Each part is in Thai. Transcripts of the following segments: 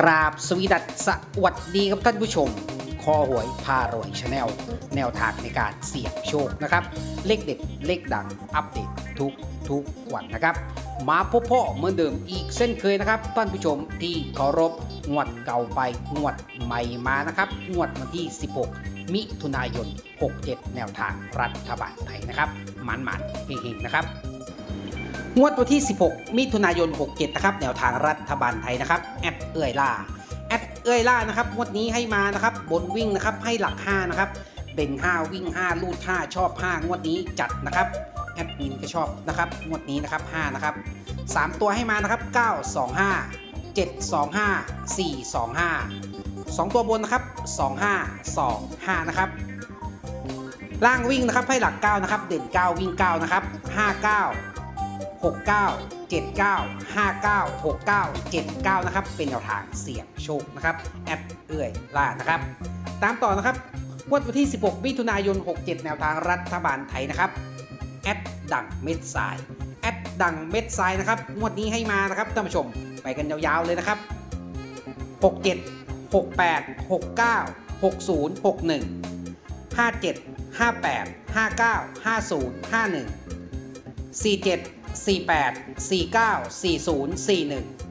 กราบสวีดัสสวัสดีครับท่านผู้ชม คอหวยพารวยชาแนลแนวทางในการเสี่ยงโชคนะครับ เลขเด็ดเลขดังอัปเดตทุกทุกวันนะครับ มาพบพ่อเหมือนเดิมอีกเส้นเคยนะครับ ท่านผู้ชมที่เคารพงวดเก่าไปงวดใหม่มานะครับงวดวันที่ 16 มิถุนายน 67 แนวทางรัฐบาลไทยนะครับหมันหมันเฮงๆนะครับ งวดวันที่ 16 มิถุนายน 67 นะครับ แนวทางรัฐบาลไทยนะครับ แอดเอื้อยล่า แอดเอื้อยล่านะครับ งวดนี้ให้มานะครับ บนวิ่งนะครับ ให้หลัก 5 นะครับเด่น5วิ่ง 5 ลูด 5 ชอบ 5 งวดนี้จัดนะครับ แอดมินก็ชอบนะครับ งวดนี้นะครับ 5 นะครับ 3 ตัวให้มานะครับ 9 2 5 7 2 5 4 2 5 2 ตัวบนนะครับ 2 5 2 5 นะครับ ล่างวิ่งนะครับให้หลัก 9 นะครับ เด่น 9 วิ่ง 9 นะครับ 59 69 79 59 69 79 นะครับ เป็นแนวทางเสี่ยงโชคนะครับ แอดเอื่อยล่านะครับ ตามต่อนะครับวดวันที่ 16 มิถุนายน 67 แนวทางรัฐบาลไทยนะครับ แอดดังเม็ดทราย แอดดังเม็ดทรายนะครับ งวดนี้ให้มานะครับท่านผู้ชม ไปกันยาวๆเลยนะครับ 67 68 69 60 61 57 58 59 50 51 47 48 49 40 41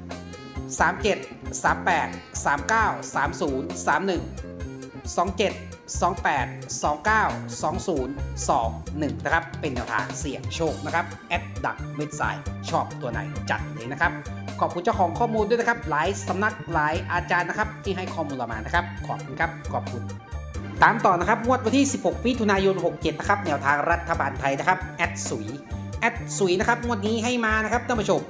37 38 39 30 31 27 28 29 20 21 นะครับ เป็นแนวทางเสี่ยงโชคนะครับ แอดดักเม็ดสายชอบตัวไหนจัดเลยนะครับ ขอบคุณเจ้าของข้อมูลด้วยนะครับ หลายสำนักหลายอาจารย์นะครับ ที่ให้ข้อมูลเรามานะครับ ขอบคุณครับ ขอบคุณ ตามต่อนะครับงวดวันที่ 16มิถุนายน 67 นะครับ แนวทางรัฐบาลไทยนะครับ แอดสุย แอดสุยนะครับงวดนี้ให้มานะครับท่านผู้ชม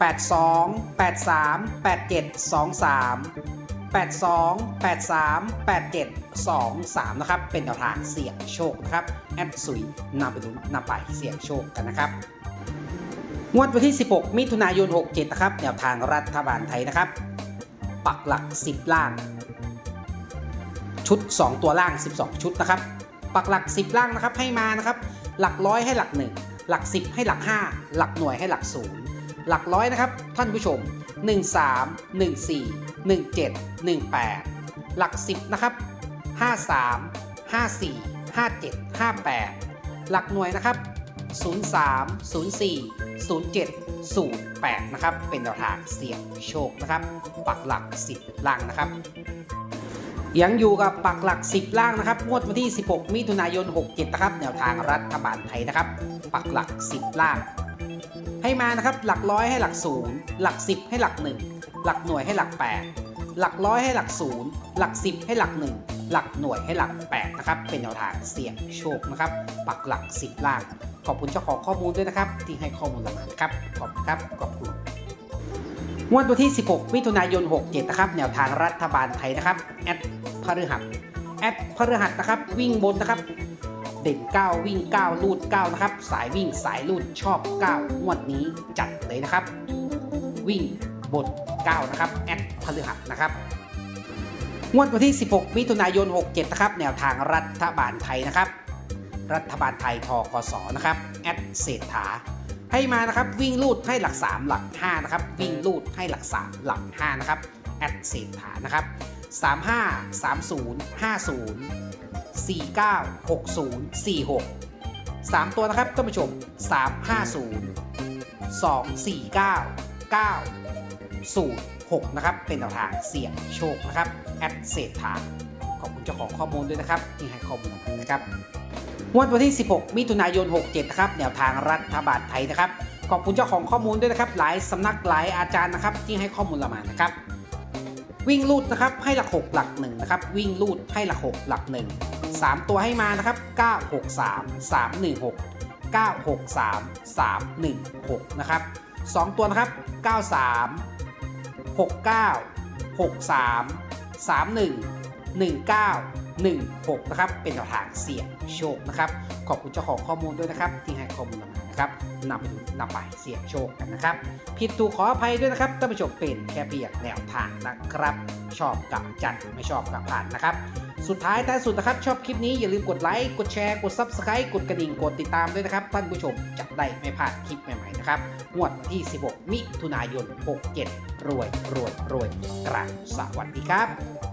82 83 87 23 82 83 87 23 นะครับ เป็นแนวทางเสี่ยงโชคนะครับ แอดสุยนำไปลุ้นนำไปเสี่ยงโชคกันนะครับ งวดวันที่ 16 มิถุนายน 67 นะครับ แนวทางรัฐบาลไทยนะครับ ปักหลัก 10 ล่าง ชุด 2 ตัวล่าง 12 ชุดนะครับ ปักหลัก 10 ล่างนะครับ ให้มานะครับ หลักร้อยให้หลัก 1 หลัก 10 ให้หลัก 5 หลักหน่วยให้หลัก0หลักร้อยนะครับ ท่านผู้ชม 1 3 1 4 1 7 1 8 หลัก 10 นะครับ 53 54 57 58 หลักหน่วยนะครับ 03 04 07 08 นะครับ เป็นแนวทางเสี่ยงโชคนะครับ ปักหลัก 10 ล่างนะครับ ยังอยู่กับปักหลัก 10 ล่างนะครับงวดวันที่ 16 มิถุนายน 67 นะครับ แนวทางรัฐบาลไทยนะครับ ปักหลัก 10 ล่าง ให้มานะครับ หลักร้อยให้หลัก0หลัก 10 ให้หลัก 1 หลักหน่วยให้หลัก 8 หลักร้อยให้หลัก0หลัก 10 ให้หลัก 1 หลักหน่วยให้หลัก 8 นะครับ เป็นแนวทางเสี่ยงโชคนะครับ ปักหลัก 10 ล่าง ขอบคุณเจ้าของข้อมูลด้วยนะครับ ที่ให้ข้อมูลเรามานะครับ ขอบคุณครับ ขอบคุณงวดวันที่ 16 มิถุนายน 67 นะครับ แนวทางรัฐบาลไทยนะครับ แอด พฤหัสแอดพฤหัสนะครับ วิ่งบนนะครับ เด่น 9 วิ่ง 9 ลูด 9 นะครับ สายวิ่งสายลูดชอบ 9งวดนี้จัดเลยนะครับ วิ่งบน 9 นะครับ แอดพฤหัสนะครับงวดวันที่ 16 มิถุนายน 67 นะครับ แนวทางรัฐบาลไทยนะครับ รัฐบาลไทยทกสนะครับ แอดเศรษฐา ให้มานะครับ วิ่งลูดให้หลัก 3 หลัก 5 นะครับ วิ่งลูดให้หลัก 3 หลัก 5 นะครับ แอดเศรษฐานะครับ 35 30 50 49 60 46 3 ตัวนะครับท่านผู้ชม 350 249 906 นะครับ เป็นแนวทางเสี่ยงโชคนะครับแอดเศรษฐาขอบคุณเจ้าของข้อมูลด้วยนะครับ ที่ให้ข้อมูลนะครับงวดวันที่ 16 มิถุนายน 67 นะครับ แนวทางรัฐบาลไทยนะครับ ขอบคุณเจ้าของข้อมูลด้วยนะครับ หลายสำนักหลายอาจารย์นะครับ ที่ให้ข้อมูลเรามานะครับ วิ่งลูดนะครับให้หลัก 6 หลัก1นะครับวิ่งลูดให้หลัก 6 หลัก 1 3 ตัวให้มานะครับ 963 316 963 316 นะครับ 2 ตัวนะครับ 93 69 63 31 19 16 นะครับ เป็นแนวทางเสี่ยงโชคนะครับ อบคุณเจ้าของข้อมูลด้วยนะครับ ที่ให้ข้อมูลมานะครับนำไปนำไปเสี่ยงโชคกันนะครับ ผิดถูกขออภัยด้วยนะครับท่านผู้ชมเป็นแค่เพียงแนวทางนะครับ ชอบกับจัดไม่ชอบกับผ่านนะครับ สุดท้ายท้ายสุดนะครับ ชอบคลิปนี้อย่าลืมกดไลค์กดแชร์กด Subscribe กดกระดิ่งกดติดตามด้วยนะครับท่านผู้ชมจะได้ไม่พลาดคลิปใหม่ๆนะครับงวดวันที่ 16 มิถุนายน 67 รวยรวยรวยกราบสวัสดีครับ